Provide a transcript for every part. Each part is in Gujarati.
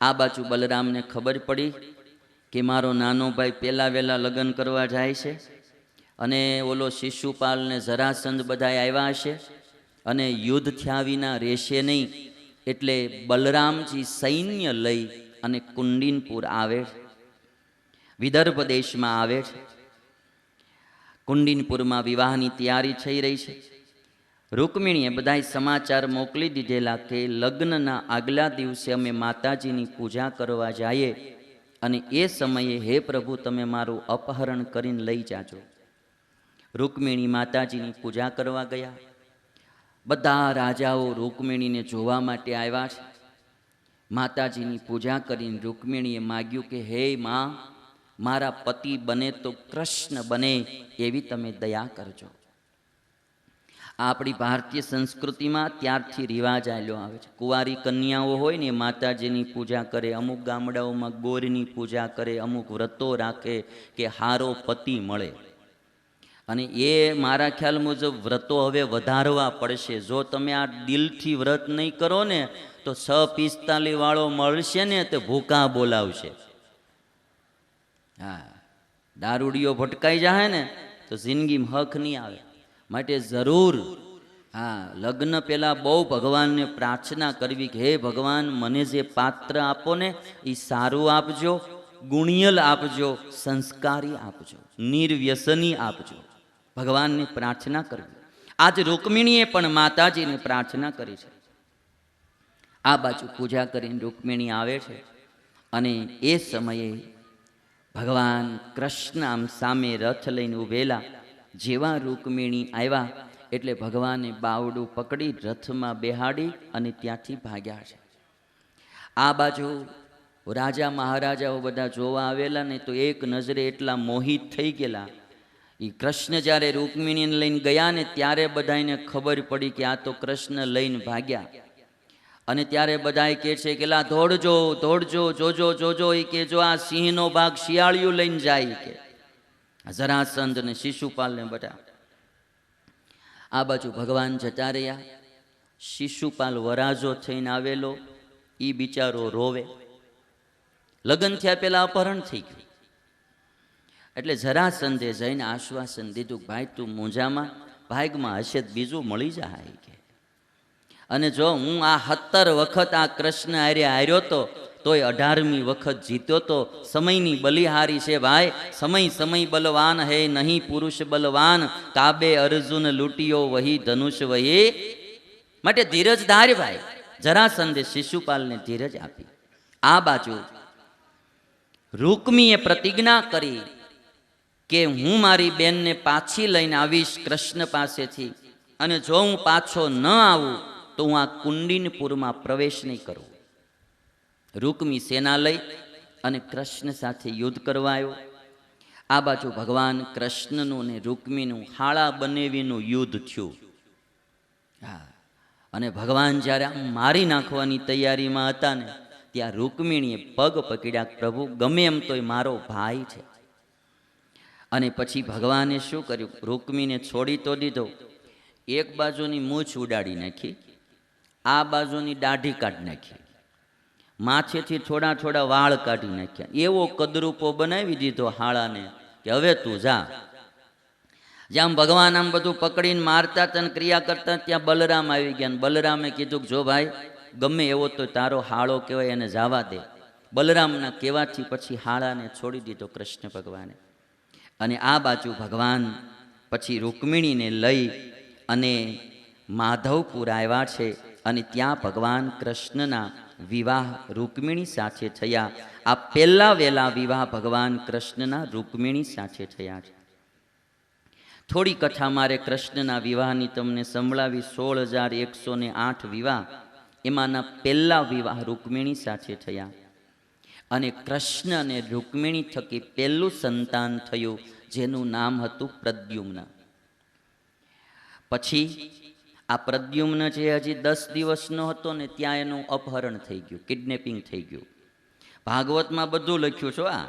આ બાજુ બલરામને ખબર પડી કે મારો નાનો ભાઈ પહેલાં વહેલા લગ્ન કરવા જાય છે અને ઓલો શિશુપાલ ને જરાસંધ બધાય આવ્યા હશે અને યુદ્ધ થયા વિના રહેશે નહીં એટલે બલરામજી સૈન્ય લઈ અને કુંડિનપુર આવે. વિદર્ભ દેશમાં આવે છે. કુંડિનપુરમાં વિવાહની તૈયારી થઈ રહી છે. રૂકમિણીએ બધાય સમાચાર મોકલી દીધેલા કે લગ્નના આગલા દિવસે અમે માતાજીની પૂજા કરવા જઈએ અને એ સમયે હે પ્રભુ, તમે મારું અપહરણ કરીને લઈ જાજો. રૂકમિણી માતાજીની પૂજા કરવા ગયા. બધા રાજાઓ રૂકમિણીને જોવા માટે આવ્યા છે. માતાજીની પૂજા કરીને રૂકમિણીએ માગ્યું કે, હે માં, મારા પતિ બને તો કૃષ્ણ બને એવી તમે દયા કરજો. આપણી ભારતીય સંસ્કૃતિમાં ત્યારથી રિવાજ આવેલો આવે છે. કુંવારી કન્યાઓ હોય ને માતાજીની પૂજા કરે, અમુક ગામડાઓમાં ગોરની પૂજા કરે, અમુક વ્રતો રાખે કે હારો પતિ મળે. અને એ મારા ખ્યાલ મુજબ વ્રતો હવે વધારવા પડશે. જો તમે આ દિલથી વ્રત નહીં કરો ને, તો સ પિસ્તાલીસ વાળો મળશે ને તે ભૂકા બોલાવશે. હા દારૂડીઓ ભટકાઈ જાય ને, તો જિંદગીમાં હક નહીં આવે. માટે જરૂર. હા, લગ્ન પહેલાં બહુ ભગવાનને પ્રાર્થના કરવી કે, હે ભગવાન, મને જે પાત્ર આપો ને, એ સારું આપજો, ગુણિયલ આપજો, સંસ્કારી આપજો, નિર્વ્યસની આપજો. ભગવાનને પ્રાર્થના કરવી. આજ રૂકમિણીએ પણ માતાજીની પ્રાર્થના કરી છે. આ બાજુ પૂજા કરીને રૂકમિણી આવે છે અને એ સમયે ભગવાન કૃષ્ણ આમ સામે રથ લઈને ઉભેલા જેવા રૂકમિણી આવ્યા એટલે ભગવાને બાવડું પકડી રથમાં બેહાડી અને ત્યાંથી ભાગ્યા છે. આ બાજુ રાજા મહારાજાઓ બધા જોવા આવેલા ને તો એક નજરે એટલા મોહિત થઈ ગયેલા. એ કૃષ્ણ જ્યારે રૂકમિણીને લઈને ગયા ને ત્યારે બધાને ખબર પડી કે આ તો કૃષ્ણ લઈને ભાગ્યા. અને ત્યારે બધાએ કહે છે કે લા દોડજો દોડજો, જોજો જોજો એ કે જો આ સિંહનો ભાગ શિયાળિયું લઈને જાય કે. જરાસંધ ને શિશુપાલ ને બધા આ બાજુ ભગવાન જતા રહ્યા. શિશુપાલ વરાજો થઈને આવેલો. એ બિચારો રોવે. લગ્ન થયા પહેલા અપહરણ થઈ ગયું. એટલે જરાસંધે જઈને આશ્વાસન દીધું ભાઈ તું મોજામાં, ભાગમાં હશે બીજું મળી જાય કે. અને જો હું આ સત્તર વખત આ કૃષ્ણ હારે હાર્યો તો તોય અઢારમી વખત જીત્યો તો સમયની બલિહારી છે ભાઈ. સમય સમય બલવાન હે, નહીં પુરુષ બલવાન. કાબે અર્જુન લૂંટીઓ વહી ધનુષ વહી. માટે ધીરજ ધાર ભાઈ. જરાસંધે શિશુપાલને ધીરજ આપી. આ બાજુ રૂકમીએ પ્રતિજ્ઞા કરી કે હું મારી બેનને પાછી લઈને આવીશ કૃષ્ણ પાસેથી. અને જો હું પાછો ન આવું, તો હું આ કુંડિનપુરમાં પ્રવેશ નહીં કરું. રૂકમી સેના લઈ અને કૃષ્ણ સાથે યુદ્ધ કરવા આવ્યો. આ બાજુ ભગવાન કૃષ્ણનું અને રૂકમીનું હાળા બનેવીનું યુદ્ધ થયું. હા, અને ભગવાન જ્યારે આમ મારી નાખવાની તૈયારીમાં હતા ને, ત્યાં રૂકમિણીએ પગ પકડ્યા, પ્રભુ, ગમે એમ તોય મારો ભાઈ છે. અને પછી ભગવાને શું કર્યું? રૂકમીને છોડી તો દીધો. એક બાજુની મૂછ ઉડાડી નાખી, આ બાજુની દાઢી કાઢી નાખી. માથેથી થોડા થોડા વાળ કાઢી નાખ્યા. એવો કદરૂપો બનાવી દીધો હાળાને કે હવે તું જા. જેમ ભગવાન આમ બધું પકડીને મારતા તને ક્રિયા કરતા ત્યાં બલરામ આવી ગયા બલરામે કીધું કે જો ભાઈ, ગમે એવો તો તારો હાળો કહેવાય, એને જવા દે. બલરામના કહેવાથી પછી હાળાને છોડી દીધો કૃષ્ણ ભગવાને. અને આ બાજુ ભગવાન પછી રૂકમિણીને લઈ અને માધવપુર આવ્યા છે અને ત્યાં ભગવાન કૃષ્ણના વિવાહ રૂકમિણી સાથે થયા. આ પહેલા વહેલા વિવાહ ભગવાન કૃષ્ણના રૂકમિણી સાથે થયા છે. થોડી કથા મારે કૃષ્ણના વિવાહની તમને સંભળાવી સોળ હજાર એકસો ને આઠ વિવાહ એમાંના પહેલા વિવાહ રૂકમિણી સાથે થયા. અને કૃષ્ણ અને રૂકમિણી થકી પહેલું સંતાન થયું, જેનું નામ હતું પ્રદ્યુમ્ન. પછી આ પ્રદ્યુમ્ન જે હજી દસ દિવસનો હતો ને ત્યાં એનું અપહરણ થઈ ગયું, કિડનેપિંગ થઈ ગયું. ભાગવતમાં બધું લખ્યું છો આ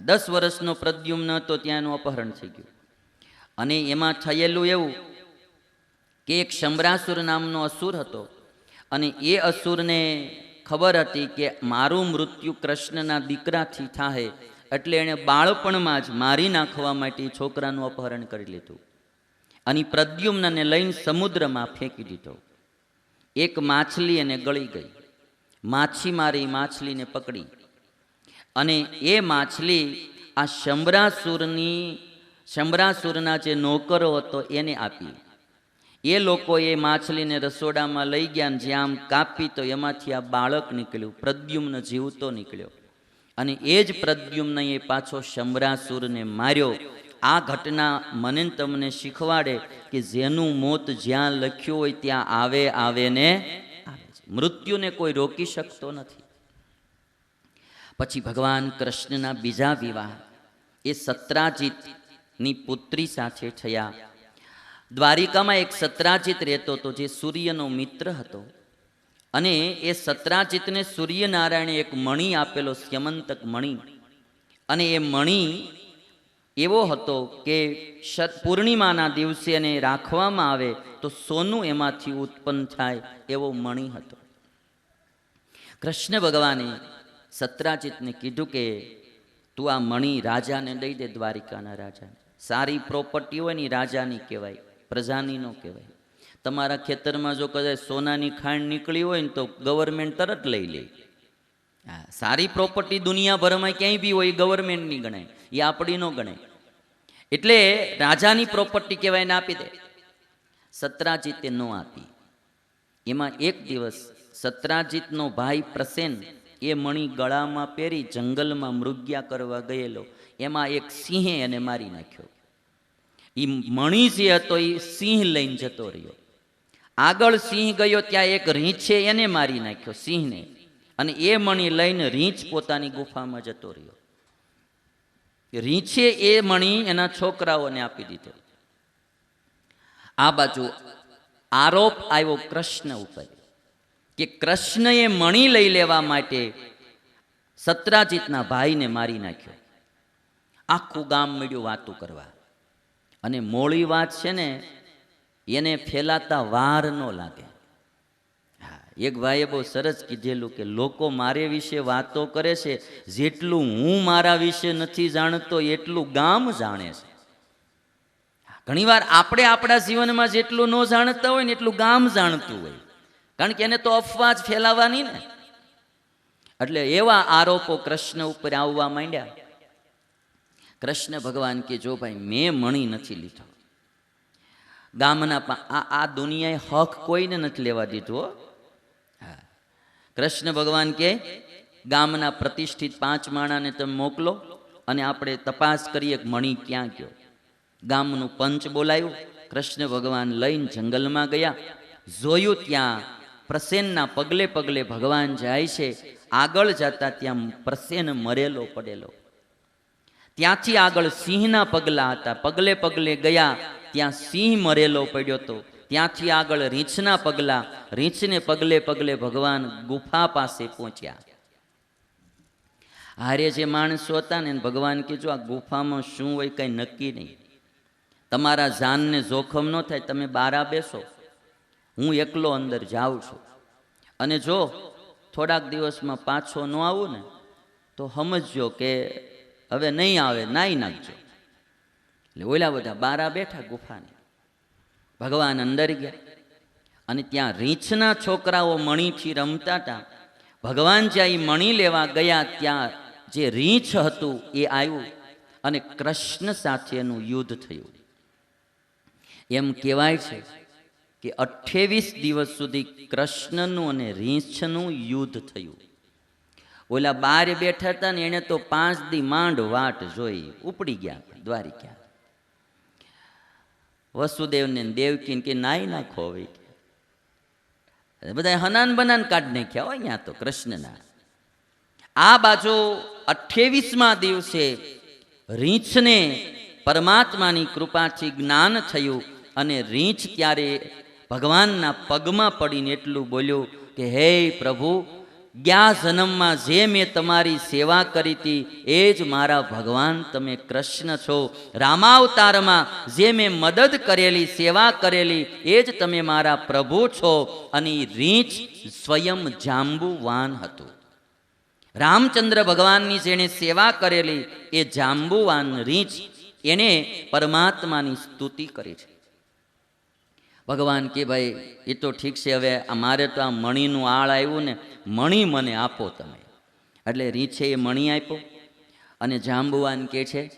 દસ વર્ષનો પ્રદ્યુમ્ન હતો, ત્યાં એનું અપહરણ થઈ ગયું. અને એમાં થયેલું એવું કે એક શંભરાસુર નામનો અસુર હતો અને એ અસુરને ખબર હતી કે મારું મૃત્યુ કૃષ્ણના દીકરાથી થાય એટલે એણે બાળપણમાં જ મારી નાખવા માટે છોકરાનું અપહરણ કરી લીધું. અને પ્રદ્યુમ્નને લઈને સમુદ્રમાં ફેંકી દીધો. એક માછલી એને ગળી ગઈ. માછીમારી માછલીને પકડી. અને એ માછલી આ શંભરાસુરની, શંભરાસુરના જે નોકરો હતો એને આપી. એ લોકો એ માછલીને રસોડામાં લઈ ગયા જે આમ કાપી તો એમાંથી આ બાળક નીકળ્યું, પ્રદ્યુમ્ન જીવતો નીકળ્યો. અને એ જ પ્રદ્યુમ્ન એ પાછો શંભરાસુરને માર્યો આ ઘટના મને તમને શીખવાડે કે જેનું મોત જ્યાં લખ્યું હોય ત્યાં આવે આવે ને. મૃત્યુને કોઈ રોકી શકતો નથી. પછી ભગવાન કૃષ્ણના બીજા વિવાહ. એ સત્રાજીતની પુત્રી સાથે થયા. દ્વારિકામાં એક સત્રાજીત રહેતો હતો જે સૂર્યનો મિત્ર હતો. અને એ સત્રાજીતને સૂર્યનારાયણે એક મણી આપેલો સ્યમંતક મણી. અને એ મણી એવો હતો કે પૂર્ણિમાના દિવસે એને રાખવામાં આવે તો સોનું એમાંથી ઉત્પન્ન થાય એવો મણી હતો. કૃષ્ણ ભગવાને સત્રાજીતને કીધું કે તું આ મણી રાજાને દઈ દે, દ્વારિકાના રાજાને. સારી પ્રોપર્ટી હોય ને રાજાની કહેવાય પ્રજાની ન કહેવાય. તમારા ખેતરમાં જો કદાચ સોનાની ખાંડ નીકળી હોય ને તો ગવર્મેન્ટ તરત લઈ લે. સારી પ્રોપર્ટી દુનિયાભરમાં ક્યાંય બી હોય ગવર્મેન્ટની ગણાય, એ આપણી ન ગણાય. એટલે રાજાની પ્રોપર્ટી કહેવાય ને આપી દે. સત્રાજીતે ન આપી. એમાં એક દિવસ સત્રાજીતનો ભાઈ પ્રસેન એ મણી ગળામાં પહેરી જંગલમાં મૃગ્યા કરવા ગયેલો. એમાં એક સિંહે એને મારી નાખ્યો. એ મણી જે હતો એ સિંહ લઈને જતો રહ્યો. આગળ સિંહ ગયો ત્યાં એક રીંછે એને મારી નાખ્યો, સિંહને. અને એ મણી લઈને રીંછ પોતાની ગુફામાં જતો રહ્યો. રીંછે એ મણી એના છોકરાઓને આપી દીધો. આ બાજુ આરોપ આવ્યો કૃષ્ણ ઉપર કે કૃષ્ણએ મણી લઈ લેવા માટે સત્રાજીતના ભાઈને મારી નાખ્યો. આખું ગામ મળ્યું વાતું કરવા. અને મોળી વાત છે ને, એને ફેલાતા વાર ન લાગે. એક ભાઈએ બહુ સરસ કીધેલું કે લોકો મારે વિશે વાતો કરે છે, જેટલું હું મારા વિશે નથી જાણતો એટલું ગામ જાણે છે. ઘણીવાર આપણે આપણા જીવનમાં જેટલું ન જાણતા હોય ને એટલું ગામ જાણતું હોય. કારણ કે એને તો અફવા જ ફેલાવાની ને. એટલે એવા આરોપો કૃષ્ણ ઉપર આવવા માંડ્યા. કૃષ્ણ ભગવાન કે, જો ભાઈ, મેં મણી નથી લીધો. ગામના આ આ દુનિયાએ હક કોઈને નથી લેવા દીધો. કૃષ્ણ ભગવાન કે, ગામના પ્રતિષ્ઠિત પાંચ માણાને તમે મોકલો અને આપણે તપાસ કરીએ કે મણી ક્યાં ગયો. ગામનું પંચ બોલાયું, કૃષ્ણ ભગવાન લઈને જંગલમાં ગયા. જોયું ત્યાં પ્રસેનના પગલે પગલે ભગવાન જાય છે, આગળ જતા ત્યાં પ્રસેન મરેલો પડેલો. ત્યાંથી આગળ સિંહના પગલા હતા. પગલે પગલે ગયા, ત્યાં સિંહ મરેલો પડ્યો હતો ત્યાંથી આગળ રીંછના પગલા, રીંછને પગલે પગલે ભગવાન ગુફા પાસે પહોંચ્યા. હારે જે માણસો હતા ને ભગવાન કીધું, આ ગુફામાં શું હોય કંઈ નક્કી નહીં. તમારા જાનને જોખમ ન થાય, તમે બારા બેસો. હું એકલો અંદર જાઉં છું. અને જો થોડાક દિવસમાં પાછો ન આવું ને, તો સમજજો કે હવે નહીં આવે, નાઈ નાખજો. એટલે ઓલા બધા બારા બેઠા ગુફાને. ભગવાન અંદર ગયા. અને ત્યાં રીંછના છોકરાઓ મણીથી રમતા હતા ભગવાન જ્યાં એ મણી લેવા ગયા ત્યાં જે રીંછ હતું એ આવ્યું અને કૃષ્ણ સાથેનું યુદ્ધ થયું. એમ કહેવાય છે કે અઠ્ઠેવીસ દિવસ સુધી કૃષ્ણનું અને રીંછનું યુદ્ધ થયું. ઓલા બાર બેઠા હતા ને એણે તો પાંચ દી માંડ વાટ જોઈ ઉપડી ગયા, દ્વારિકા. વસુદેવને દેવકીને કે નાઈ નાખો હવે બધા હનાન બનાન કાઢ નાખ્યા હોય અહીંયા તો કૃષ્ણના. આ બાજુ અઠ્ઠેવીસમાં દિવસે રીંછને પરમાત્માની કૃપાથી જ્ઞાન થયું અને રીંછ ત્યારે ભગવાનના પગમાં પડીને એટલું બોલ્યું કે, હે પ્રભુ ગયા જન્મમાં જે મેં તમારી સેવા કરી હતી, એ જ મારા ભગવાન તમે કૃષ્ણ છો. રામાવતારમાં જે મેં મદદ કરેલી, સેવા કરેલી, એ જ તમે મારા પ્રભુ છો. અને રીંછ સ્વયં જાંબુવાન હતું. રામચંદ્ર ભગવાનની જેણે સેવા કરેલી, એ જાંબુવાન રીંછ, એને પરમાત્માની સ્તુતિ કરી છે. ભગવાન કે ભાઈ એ તો ઠીક છે, હવે આ મારે તો આ મણીનું આળ આવ્યું ને, મણી મને આપો તમે. એટલે રીંછે એ મણી આપ્યો. અને જાંબુવાન કે છે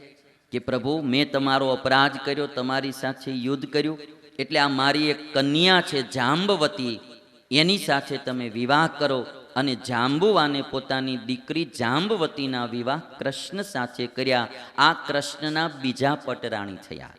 કે, પ્રભુ, મેં તમારો અપરાધ કર્યો, તમારી સાથે યુદ્ધ કર્યું. એટલે આ મારી એક કન્યા છે, જાંબવતી. એની સાથે તમે વિવાહ કરો. અને જાંબુવાને પોતાની દીકરી જાંબવતીના વિવાહ કૃષ્ણ સાથે કર્યા. આ કૃષ્ણના બીજા પટરાણી થયા.